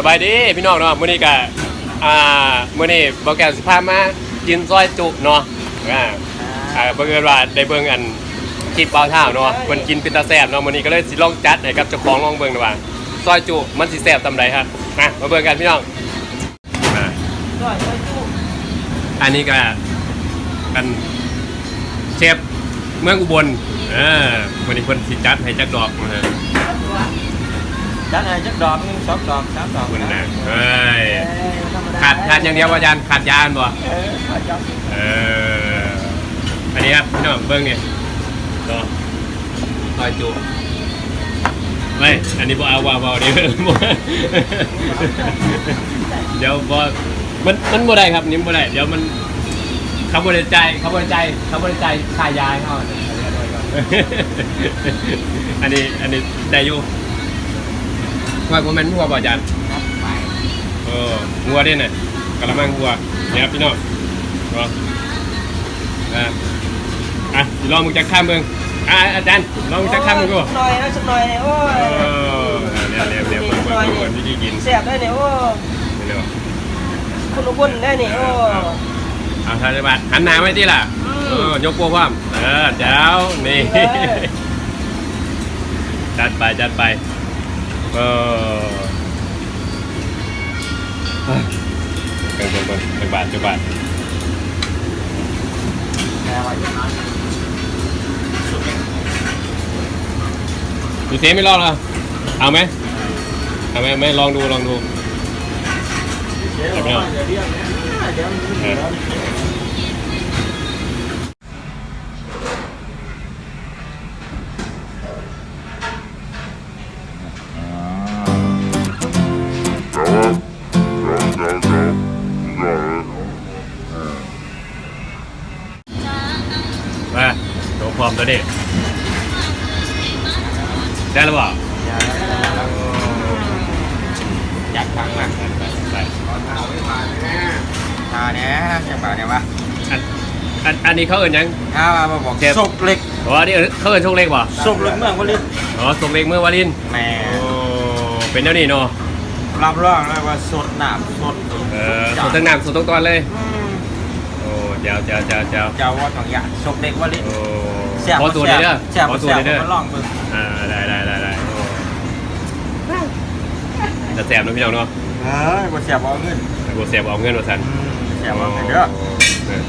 สบายดีพี่น้องเนาะมื้อนี้ก็อ่ามื้อนี้บ่แก้วสิพามากินซอยจุเนาะอ่าอ่าเบิ่งกันว่าได้เบิ่งอันคลิปเปาเท้าเนาะเพิ่นกินเป็นตาแซ่บเนาะมื้อนี้ก็เลยสิลองจัดให้กับเจ้าของลองเบิ่งดูว่าซอยจุมันสิแซ่บซำใดครับมามาเบิ่งกันพี่น้องมาร้อยร้อยจุอันนี้ก็กันเชฟเมืองอุบลเออมื้อนี้เพิ่นสิจัดให้จักดอกนะฮะ จัดให้จักดอกหนึงสองดอกสามดอกคุณนะนะเอ้ยเอ้ยธรรมขาดขาดอย่างเดียวว่าอาจารย์ขาดยาอันบ่เออขาดยาเอออันนี้ครับพี่น้องเบิ้งนี่ต่อต่อยจูเฮ้ยอันนี้บ่เอาว่าบ่เดี๋ยวบ่เดี๋ยวบ่มันมันบ่ได้ครับนี่บ่ได้เดี๋ยวมันเขาบ่ได้ใจายเขาบ่ได้ใจายเขาบ่ได้ใจายค่ายาให้เขาอันนี้อันนี้ได้อยู่ ว่าบ่แม่นหัวบ่อาจารย์เอองัวเนี่ยนะกระมังงัวเนี่ยครับพี่น้องเนาะอะอะสิลองมึงจะข้ามเมืองอะอาจารย์ลองมึงจะข้ามเมืองดูสักหน่อยนะสักหน่อยเนี่ยโอ้เอยอเรียบเรียบเรียบเบิ่งเบิ่งเบิ่งวิธีกินแซ่บได้เนี่ยโอ้เร็วคุณอุบลได้เนี่ยโอ้เอาท่านจะมาหันหน้าไว้ที่ล่ะอืมเออยกพวกความเออเจ้านี่เออจัดไปจัดไป เออเบิ่งเบิ่งเบิ่งเบิ่งบาทเบิ่งบาทดูเทไม่ลองเหรอเอาไหมเอาไหมเอาไหมลองดูลองดู เดี๋ยวเดี๋ยวเดี๋ยว เด็กได้หรือเปล่าอยากฟังมากไปไปทาเนี่ยจะบอกเนี่ยวะอันอันอันนี้เขาเอินยังถ้ามาบอกเจ็บศพเล็กอ๋ออันนี้เขาเอินโชคเล็กป่ะศพเล็กเมืองวลินอ๋อโชคเล็กเมื่อวาลินแหม่โอ้เป็นเจ้านี่เนาะรับรองเลยว่าสดหนามสดเออสดทั้งน้ำสดทั้งตอนเลยอืมโอ้เจ้าเจ้าเจ้าเจ้าเจ้าว่าต้องอย่างศพเล็กวลินโอ้แซ่บขอสูตรเลยเด้อแซ่บขอสูตรแซ่เลบยเด้อมาลองเบิ่งอ่าได้ได้ได้ได้โอ้จะแสบเนาะพี่น้องเนาะเฮ้ยบ่แซ่บเอาเงินแต่บ่แสบเอาเงินว่าซั่นอืมแซ่บเอาเงินเด้อเออ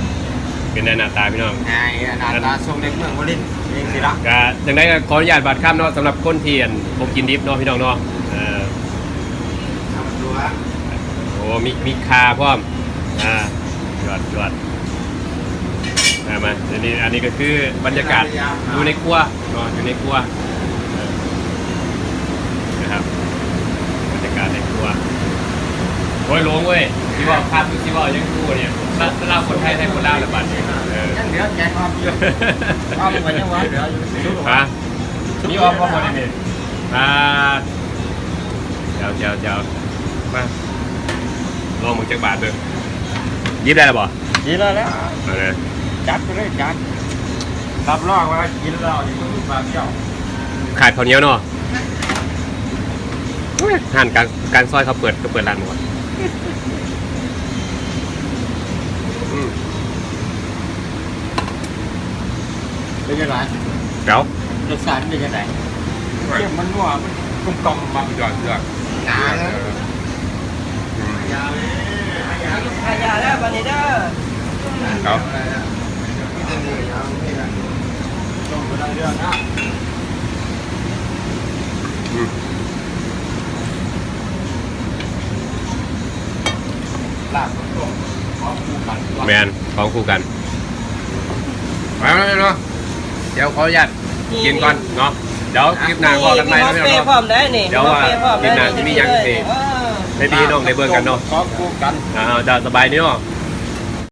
เป็นได้หน้าตาพี่น้องไงหน้าตาศพเล็กเมืองวลินนี่สิละก็จังได้ก็ขออนุญาตบัตรข้ามเนาะสำหรับคนเทียนผมกินดิบเนาะพี่น้องเนาะเออทำตัวโอ้มีมีคาพร้อมอ่าจวดจวด อ่ามาอันนี้อันนี้ก็คือบรรยากาศอยู่ในครัวเนาะอยู่ในครัวเออนะครับบรรยากาศในครัวโอ้ยหลงเว้ยที่ว่าภาพที่ว่ายังกูเนี่ยลาลาวคนไทยไทยคนลาวระบาดเนี่ยเออ ยังเหลือแกงออมอยู่ออมกันยังวะเหลืออยู่ชุดฮะมีออมพร้อมหมดเลยเนี่ยอ่าเจ้าเจ้าเจ้ามาลองมึงจักบาทเด้อยิบได้หรือเปล่า ดีแล้วแล้ว เอาเลย จัดไปเลยจัดรับรองว่ากินแล้วนี่มันมีความเปรี้ยวขาดข้าวเหนียวเนาะห่านการการซอยเขาเปิดก็เปิดร้านหมดอืมเป็นยังไงเดี๋ยวรสชาติเป็นยังไงเค็มมันนัวมันกลมกล่อมมันยอดยอดหนาเลยยาเลยขายาแล้วบันนี้เด้อเอาต้องไปได้เรื่องนะอืมลาบต้มพร้อมคู่กัน แมนของคู่กันมาแล้วเนาะเดี๋ยวขออนุญาตกินก่อนเนาะเดี๋ยวคลิปหน้าพอกันใหม่นะพี่เปน้องพร้อเนาะมได้นี่เดี๋ยวว่าคลิปหน้าจะมียังสิ เออได้พี่น้องได้เบิ่งกันเนาะพร้อมคู่กัน อ่าจะสบายดีเนาะค